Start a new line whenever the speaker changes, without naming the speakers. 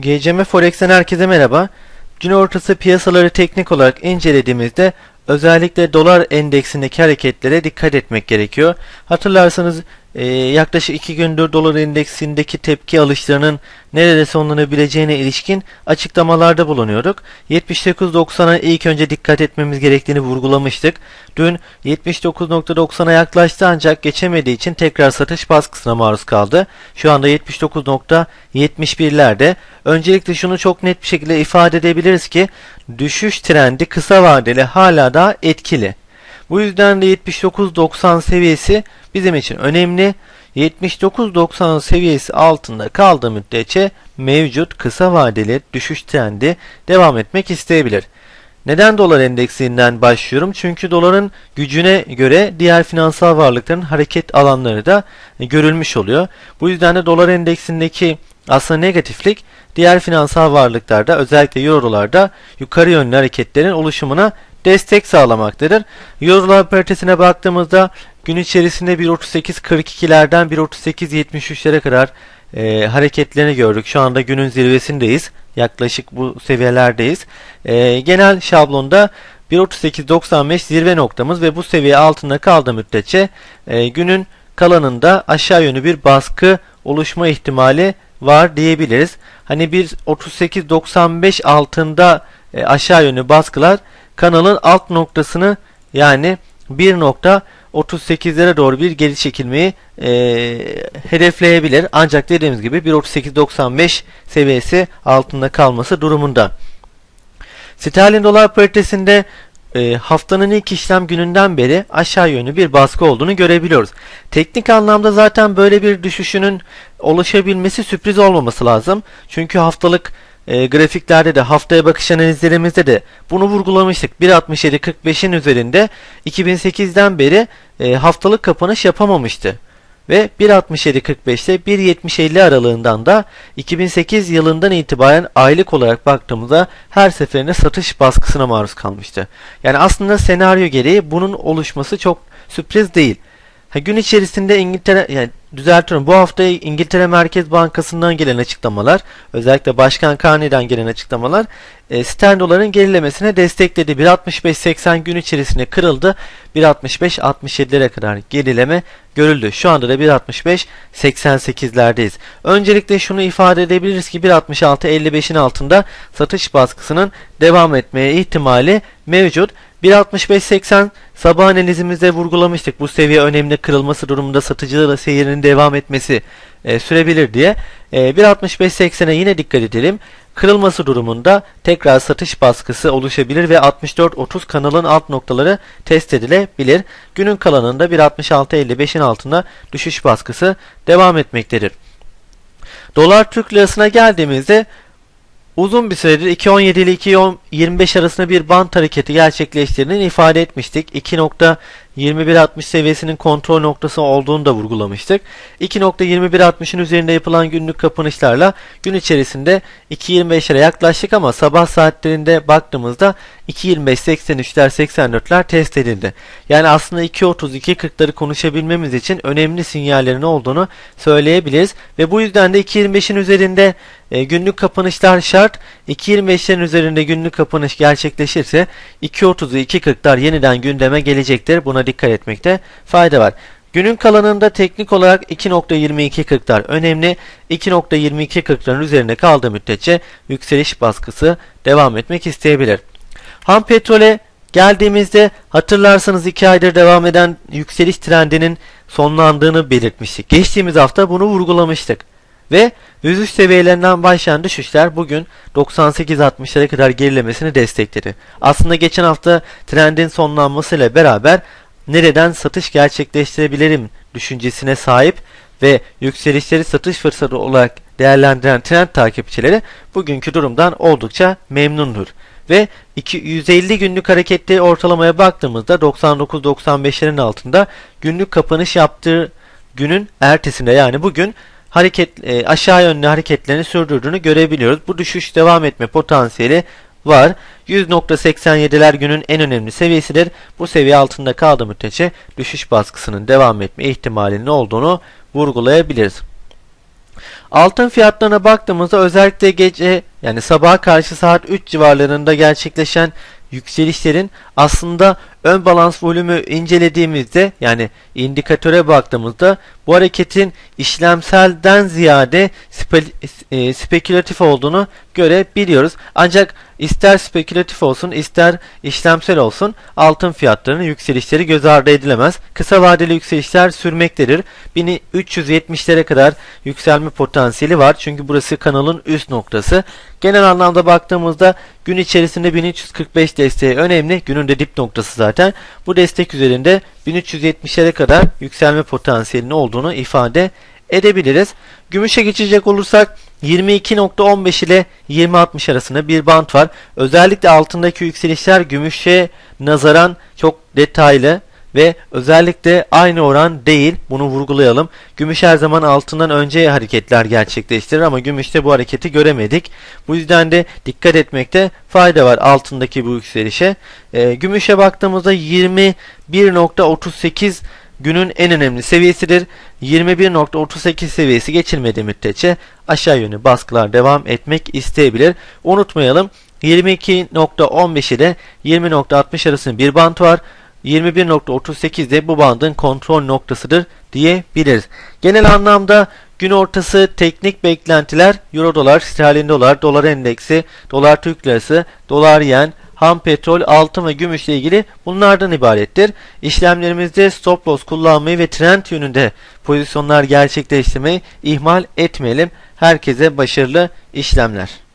GCM Forex'ten herkese merhaba. Gün ortası piyasaları teknik olarak incelediğimizde özellikle dolar endeksindeki hareketlere dikkat etmek gerekiyor. Hatırlarsanız e, yaklaşık 2 gündür dolar endeksindeki tepki alışlarının nerede sonlanabileceğine ilişkin açıklamalarda bulunuyorduk. 79.90'a ilk önce dikkat etmemiz gerektiğini vurgulamıştık. Dün 79.90'a yaklaştı ancak geçemediği için tekrar satış baskısına maruz kaldı. Şu anda 79.71'lerde. Öncelikle şunu çok net bir şekilde ifade edebiliriz ki düşüş trendi kısa vadeli hala da etkili. Bu yüzden de 79.90 seviyesi bizim için önemli. 79.90 seviyesi altında kaldığı müddetçe mevcut kısa vadeli düşüş trendi devam etmek isteyebilir. Neden dolar endeksinden başlıyorum? Çünkü doların gücüne göre diğer finansal varlıkların hareket alanları da görülmüş oluyor. Bu yüzden de dolar endeksindeki aslında negatiflik diğer finansal varlıklarda özellikle eurolarda yukarı yönlü hareketlerin oluşumuna destek sağlamaktadır. Eurolar paritesine baktığımızda gün içerisinde 1.38.42'lerden 1.38.73'lere kadar e, hareketlerini gördük. Şu anda günün zirvesindeyiz. Yaklaşık bu seviyelerdeyiz. E, genel şablonda 1.38.95 zirve noktamız ve bu seviye altında kaldığı müddetçe e, günün kalanında aşağı yönlü bir baskı oluşma ihtimali var diyebiliriz. Hani bir 38.95 altında e, aşağı yönlü baskılar kanalın alt noktasını yani 1.38'lere doğru bir geri çekilmeyi e, hedefleyebilir. Ancak dediğimiz gibi 1.38.95 seviyesi altında kalması durumunda. Sterlin dolar paritesinde e, haftanın ilk işlem gününden beri aşağı yönlü bir baskı olduğunu görebiliyoruz. Teknik anlamda zaten böyle bir düşüşünün oluşabilmesi sürpriz olmaması lazım. Çünkü haftalık e, grafiklerde de haftaya bakış analizlerimizde de bunu vurgulamıştık. 1.67.45'in üzerinde 2008'den beri e, haftalık kapanış yapamamıştı. Ve 1.67.45'te 1.70.50 aralığından da 2008 yılından itibaren aylık olarak baktığımızda her seferinde satış baskısına maruz kalmıştı. Yani aslında senaryo gereği bunun oluşması çok sürpriz değil. Ha, gün içerisinde İngiltere yani düzeltiyorum bu hafta İngiltere Merkez Bankası'ndan gelen açıklamalar özellikle Başkan Carney'den gelen açıklamalar e, sterlin doların gerilemesine destekledi. 1.65-80 gün içerisinde kırıldı. 1.65-67'lere kadar gerileme görüldü. Şu anda da 1.65-88'lerdeyiz. Öncelikle şunu ifade edebiliriz ki 1.66-55'in altında satış baskısının devam etmeye ihtimali mevcut. 1.65-80 sabah analizimizde vurgulamıştık. Bu seviye önemli kırılması durumunda satıcılara seyirinin devam etmesi e, sürebilir diye. E, 1.65-80'e yine dikkat edelim. Kırılması durumunda tekrar satış baskısı oluşabilir ve 64-30 kanalın alt noktaları test edilebilir. Günün kalanında 1.66-55'in altında düşüş baskısı devam etmektedir. Dolar Türk lirasına geldiğimizde uzun bir süredir 2.17 ile 2.25 arasında bir bant hareketi gerçekleştirdiğini ifade etmiştik. 2.2160 seviyesinin kontrol noktası olduğunu da vurgulamıştık. 2.2160'ın üzerinde yapılan günlük kapanışlarla gün içerisinde 2.25'lere yaklaştık ama sabah saatlerinde baktığımızda 2.25-83'ler 84'ler test edildi. Yani aslında 2.30-2.40'ları konuşabilmemiz için önemli sinyallerin olduğunu söyleyebiliriz. Ve bu yüzden de 2.25'in üzerinde e, günlük kapanışlar şart. 2.25'lerin üzerinde günlük kapanış gerçekleşirse 2.30'u 2.40'lar yeniden gündeme gelecektir. Buna dikkat etmekte fayda var. Günün kalanında teknik olarak 2.22.40'lar önemli. 2.22.40'ların üzerinde kaldığı müddetçe yükseliş baskısı devam etmek isteyebilir. Ham petrole geldiğimizde hatırlarsanız 2 aydır devam eden yükseliş trendinin sonlandığını belirtmiştik. Geçtiğimiz hafta bunu vurgulamıştık. Ve 103 seviyelerinden başlayan düşüşler bugün 98-60'lara kadar gerilemesini destekledi. Aslında geçen hafta trendin sonlanmasıyla beraber nereden satış gerçekleştirebilirim düşüncesine sahip ve yükselişleri satış fırsatı olarak değerlendiren trend takipçileri bugünkü durumdan oldukça memnundur. Ve 250 günlük hareketli ortalamaya baktığımızda 99-95'lerin altında günlük kapanış yaptığı günün ertesinde yani bugün hareket e, aşağı yönlü hareketlerini sürdürdüğünü görebiliyoruz. Bu düşüş devam etme potansiyeli var. 100.87'ler günün en önemli seviyesidir. Bu seviye altında kaldığı müddetçe düşüş baskısının devam etme ihtimalinin olduğunu vurgulayabiliriz. Altın fiyatlarına baktığımızda özellikle gece yani sabaha karşı saat 3 civarlarında gerçekleşen yükselişlerin aslında ön balans volümü incelediğimizde yani indikatöre baktığımızda bu hareketin işlemselden ziyade spe- e, spekülatif olduğunu görebiliyoruz. Ancak ister spekülatif olsun ister işlemsel olsun altın fiyatlarının yükselişleri göz ardı edilemez. Kısa vadeli yükselişler sürmektedir. 1370'lere kadar yükselme potansiyeli var. Çünkü burası kanalın üst noktası. Genel anlamda baktığımızda gün içerisinde 1345 desteği önemli. Günün de dip noktası zaten. Bu destek üzerinde 1370'lere kadar yükselme potansiyelinin olduğunu ifade edebiliriz. Gümüşe geçecek olursak 22.15 ile 20.60 arasında bir bant var. Özellikle altındaki yükselişler gümüşe nazaran çok detaylı ve özellikle aynı oran değil. Bunu vurgulayalım. Gümüş her zaman altından önce hareketler gerçekleştirir ama gümüşte bu hareketi göremedik. Bu yüzden de dikkat etmekte fayda var altındaki bu yükselişe. Ee, gümüşe baktığımızda 21.38 günün en önemli seviyesidir. 21.38 seviyesi geçilmediği müddetçe aşağı yönlü baskılar devam etmek isteyebilir. Unutmayalım 22.15 ile 20.60 arasında bir bant var. 21.38 de bu bandın kontrol noktasıdır diyebiliriz. Genel anlamda gün ortası teknik beklentiler Euro dolar, sterlin dolar, dolar endeksi, dolar Türk lirası, dolar yen, ham petrol, altın ve gümüşle ilgili bunlardan ibarettir. İşlemlerimizde stop loss kullanmayı ve trend yönünde pozisyonlar gerçekleştirmeyi ihmal etmeyelim. Herkese başarılı işlemler.